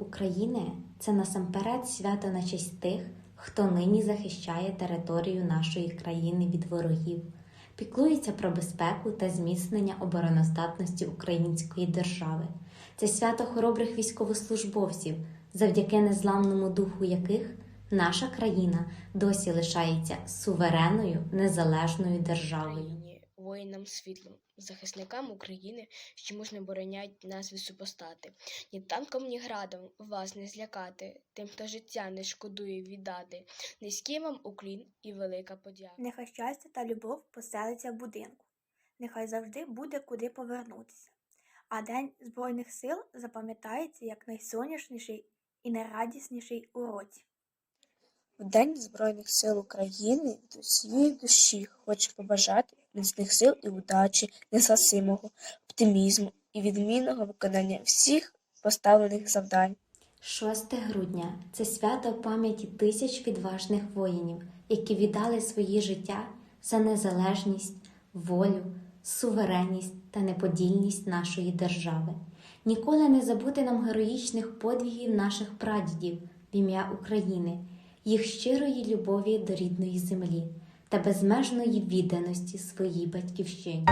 України це насамперед свято на честь тих, хто нині захищає територію нашої країни від ворогів, піклується про безпеку та зміцнення обороноздатності української держави. Це свято хоробрих військовослужбовців, завдяки незламному духу яких наша країна досі лишається суверенною незалежною державою. Воїнам світлом, захисникам України, що мужньо боронять нас від супостати. Ні танком, ні градом вас не злякати, тим, хто життя не шкодує віддати. Низький вам уклін і велика подяка. Нехай щастя та любов поселиться в будинку. Нехай завжди буде куди повернутися. А День Збройних сил запам'ятається як найсонячніший і найрадісніший у році. В День Збройних сил України від усієї душі хочу побажати міцних сил і удачі, незгасимого оптимізму і відмінного виконання всіх поставлених завдань. 6 грудня це свято пам'яті тисяч відважних воїнів, які віддали свої життя за незалежність, волю, суверенність та неподільність нашої держави. Ніколи не забути нам героїчних подвигів наших прадідів в ім'я України, їх щирої любові до рідної землі та безмежної відданості своїй батьківщині.